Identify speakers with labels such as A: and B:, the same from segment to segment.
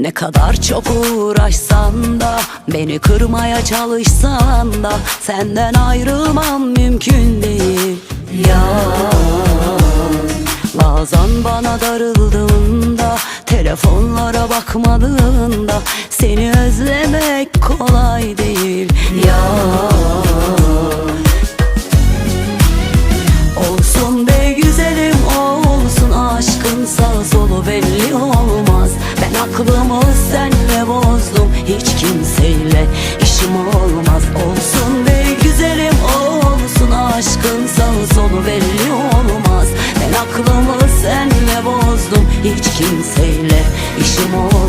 A: Ne kadar çok uğraşsan da Beni kırmaya çalışsan da Senden ayrılmam mümkün değil. Ya Bazen bana darıldığında Telefonlara bakmadığında Seni özlemek kolay değil. Ya hiç kimseyle işim olmaz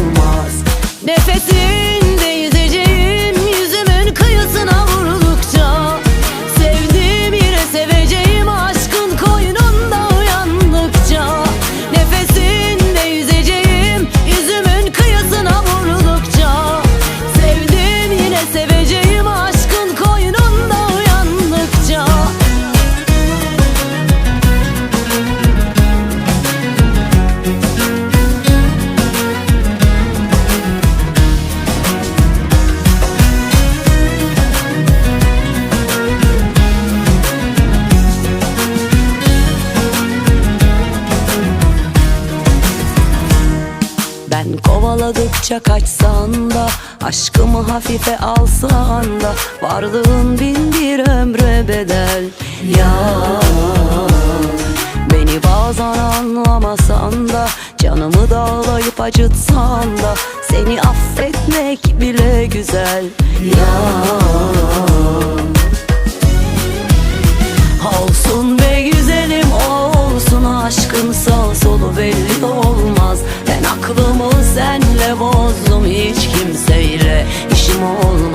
A: Ben kovaladıkça kaçsan da Aşkımı hafife alsan da Varlığın bin bir ömre bedel. Ya Beni bazen anlamasan da Canımı dağlayıp acıtsan da Seni affetmek bile güzel. Ya işim olmaz Olsun